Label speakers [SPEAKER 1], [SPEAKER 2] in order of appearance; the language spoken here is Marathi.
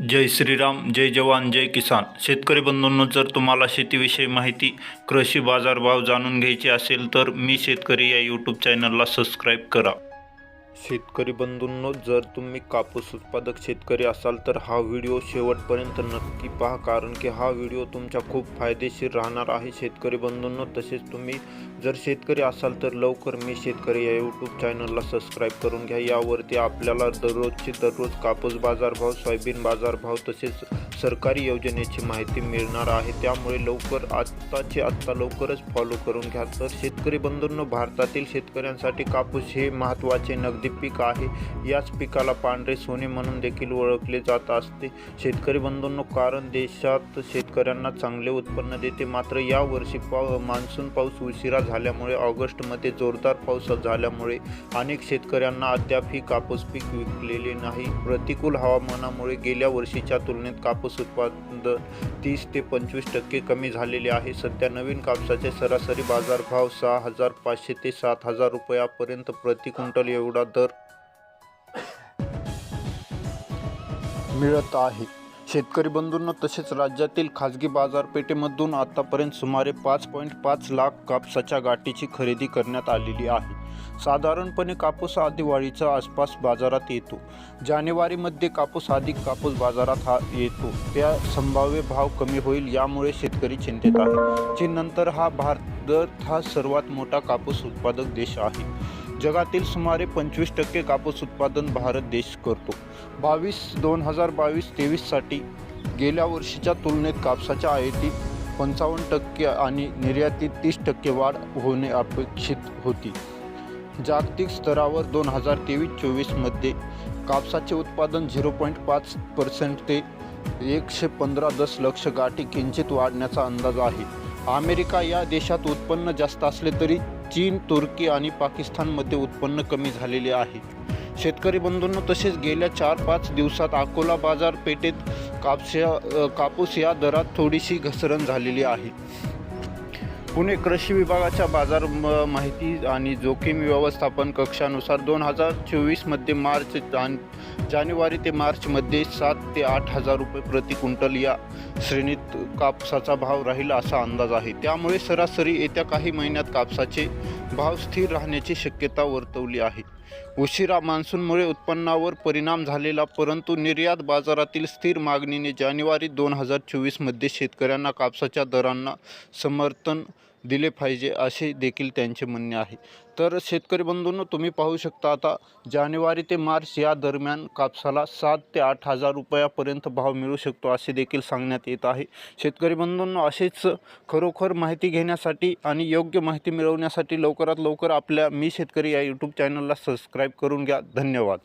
[SPEAKER 1] जय श्रीराम जय जवान जय किसान. शेतकरी बंधूंनो जर तुम्हाला शेतीविषयी माहिती कृषी बाजारभाव जाणून घ्यायची असेल तर मी शेतकरी या यूट्यूब चॅनलला सबस्क्राईब करा. शेतकरी बंधूंनो जर तुम्ही कापूस उत्पादक शेतकरी असाल तर हा व्हिडिओ शेवटपर्यंत नक्की पहा कारण की हा व्हिडिओ तुमच्या खूप फायदेशीर राहणार आहे. शेतकरी बंधूंनो तसेच तुम्ही जर शेतकरी असाल तर लवकर मी शेतकरी या यूट्यूब चॅनलला सबस्क्राईब करून घ्या. यावरती आपल्याला दररोजची दररोज कापूस बाजारभाव सोयाबीन बाजारभाव तसेच सरकारी योजनेची माहिती मिळणार आहे. त्यामुळे लवकर आत्ताचे आत्ता लवकरच फॉलो करून घ्या. तर शेतकरी बंधूंनो भारतातील शेतकऱ्यांसाठी कापूस हे महत्त्वाचे नगदी पीक आहे. याच पिकाला पांढरे सोने म्हणून देखील ओळखले जात असते. शेतकरी बंधूंनो कारण देशात शेतकऱ्यांना चांगले उत्पन्न देते. मात्र यावर्षी पाव मान्सून पाऊस उशिरा झाल्यामुळे ऑगस्टमध्ये जोरदार पाऊस झाल्यामुळे अनेक शेतकऱ्यांना अद्यापही कापूस पीक विकलेले नाही. प्रतिकूल हवामानामुळे गेल्या वर्षीच्या तुलनेत कापूस उत्पादन तीस ते पंचवीस टक्के कमी झालेले आहे. सध्या नवीन कापसाचे सरासरी बाजारभाव सहा हजार पाचशे ते सात हजार रुपयापर्यंत प्रति क्विंटल एवढा दर मिळत आहे. शेतकरी बंधूंना तसेच राज्यातील खाजगी बाजारपेठेमधून आतापर्यंत सुमारे पाच पॉईंट पाच लाख कापसाच्या गाठीची खरेदी करण्यात आलेली आहे. साधारणपणे कापूस हा दिवाळीच्या आसपास बाजारात येतो. जानेवारीमध्ये कापूस अधिक कापूस बाजारात हा येतो. त्या संभाव्य भाव कमी होईल यामुळे शेतकरी चिंतेत आहे चीननंतर हा भारत हा सर्वात मोठा कापूस उत्पादक देश आहे. जगातील सुमारे पंचवीस टक्के कापूस उत्पादन भारत देश करतो. बावीस दोन हजार बावीस तेवीससाठी गेल्या वर्षीच्या तुलनेत कापसाच्या आयातीत पंचावन्न टक्के आणि निर्यातीत तीस टक्के वाढ होणे अपेक्षित होती. जागतिक स्तरावर दोन हजार तेवीस चोवीसमध्ये कापसाचे उत्पादन झिरो पॉईंट पाच पर्सेंट ते एकशे पंधरा दशलक्ष गाठी किंचित वाढण्याचा अंदाज आहे. अमेरिका या देशात उत्पन्न जास्त असले तरी चीन तुर्की आणि पाकिस्तानमध्ये उत्पन्न कमी झालेले आहे. शेतकरी बंधूंना तसेच गेल्या चार पाच दिवसात अकोला बाजारपेठेत कापसा कापूस या दरात थोडीशी घसरण झालेली आहे. पुणे कृषी विभागाच्या बाजार म- माहिती आणि जोखीम व्यवस्थापन कक्षानुसार दोन हजार चोवीसमध्ये मार्च जान जानेवारी ते मार्चमध्ये सात ते आठ हजार रुपये प्रति क्विंटल या श्रेणीत कापसाचा भाव राहील असा अंदाज आहे. त्यामुळे सरासरी येत्या काही महिन्यात कापसाचे भाव स्थिर राहण्याची शक्यता वर्तवली आहे. उशिरा मान्सूनमुळे उत्पन्नावर परिणाम झालेला परंतु निर्यात बाजारातील स्थिर मागणीने जानेवारी दोन हजार चोवीसमध्ये शेतकऱ्यांना कापसाच्या दरांना समर्थन दिले पाहिजे असे देखील त्यांचे म्हणणे आहे. तर शेतकरी बंधूंनो तुम्ही पाहू शकता आता जानेवारी ते मार्च या दरम्यान कापसाला सात ते आठ हजार रुपयापर्यंत भाव मिळू शकतो असे देखील सांगण्यात येत आहे. शेतकरी बंधूंनो असेच खरोखर माहिती घेण्यासाठी आणि योग्य माहिती मिळवण्यासाठी लवकरात लवकर आपल्या मी शेतकरी या यूट्यूब चॅनलला सबस्क्राईब करून घ्या. धन्यवाद.